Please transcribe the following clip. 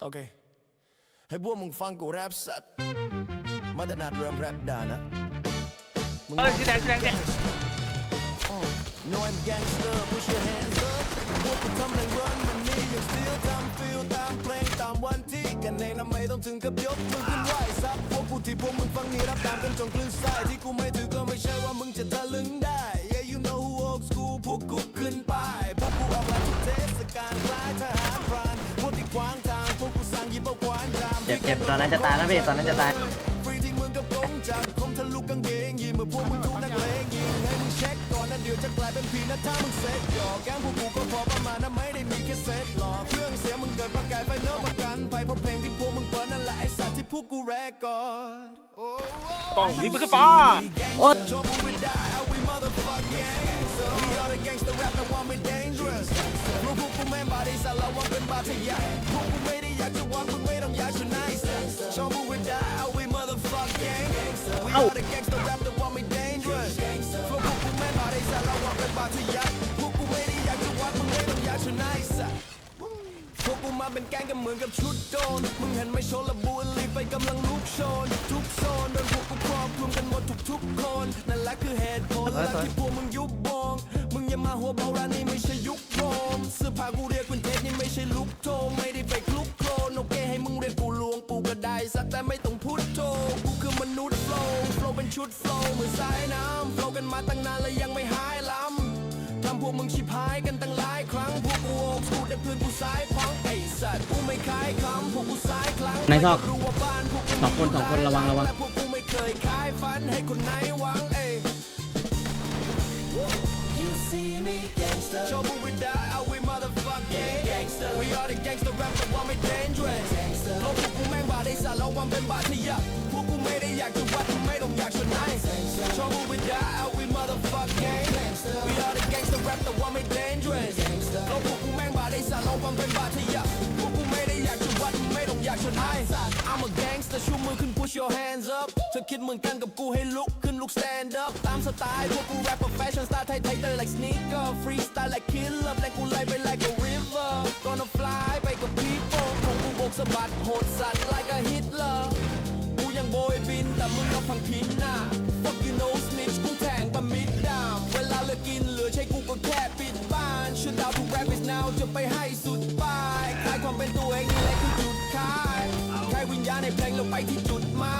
โอเค ให้พวกมึงฟังกูแรปสัตว์มาตรนัดเริ่มแรปด่านะมึงเออชื่อแดงชื่อแดงเนี่ย No I'm gangster push your hands up พวกกูทำแรงรันมันนี่ยัง still ทำ feel ตามเพลงตามวันที่กันเองนะไม่ต้องถึงกับยกมือขึ้นไหวซับพวกกูที่พวกมึงฟังนี่รับตามกันจนคลื่นไส้ที่กูไม่ถือก็ไม่ใช่ว่ามึงจะทะลึงได้ Yeah you know who old school พวกกูขึ้นไปพวกกูออกลายทุกเทศกาลคล้ายทหารพรานพวกที่ขวาง เจ็บตอนนั้นจะตายแล้วพี่ตอนนั้นจะตายป้องยิงให้มึงเช็คก่อนนะเดี๋ยวจะกลายเป็นผีนะถ้ามึงเซ็ตหยอกแก้มพวกกูก็พอประมาณนะไม่ได้มีแค่เซ็ตหลอกเครื่องเสียงมึงเกิดประกายไปขึ้นฟ้าโอ๊ยพวกกูแม่บาดีสารวัตรเป็นบาทะยาพวกกูไม่ได้อยากจะวัดมึงาไม่ dangerous พวกกูแม่งบาดีสารวัตรเป็นบาทะยาพวกกูไม่ได้อยากจะวัดมึงไม่ต้องอยากจะ nice พวกกูมาเป็นแก๊งกันเหมือนกับชุดโจรมึงเห็นไหมโชว์ละบุรีไฟกำลังลุกโชน ทุกโซนโดนพวกกูครอบคลุมกันหมดทุกทุกๆคน นั่นแหละคือเหตุผลและที่พวกมึงยุบวงมึงอย่ามาหัวเบาร้านนี้ไม่ใช่ยุคโรมเสื้อผ้ากูเชุดโฟล์เหมือนสายน้ำโฟล์กันมาตั้งนานแล้วยังไม่หายล้ำทำพวกมึงชิบหายกันตั้งหลายครั้ง พวกกูโอกสูแต่เพื่อนกูสายพังไอ้สัตว์กูไม่ขายคำพวกกูสายครั้งในซอกไม่รู้ว่าบ้านพวกกูสองคนสองคนระวังระวังและพวกกูไม่เคยขายฝันให้คนไหนหวังเอ้ You see me gangster ชอบมึงไม่ได้ Are we motherfucking gangster We are the gangster rap แต่ว่าไม่ dangerous โลกพวกกูแม่งบาดได้สารระวังเป็นบาดทะยัก เป็นบาทยักพวกกูไม่ได้อยากจะวัดไม่ต้องอยากชนะ I'm a gangster ชูมือขึ้น push your hands up เธอคิดเหมือนกันกับกูให้ลุกขึ้นลุก stand up ตามสไตล์พวกกู rap fashion style ไทยๆแต่ like sneaker freestyle like killer แรงกูไหลไป like a river gonna fly ไปกับ people พวกกูบกสะบัดโหดสัตว์ ไปให้สุดปลายคลายความเป็นตัวเองนี่แหละคือจุดขายคลายวิญญาณในเพลงเราไปที่จุดหมาย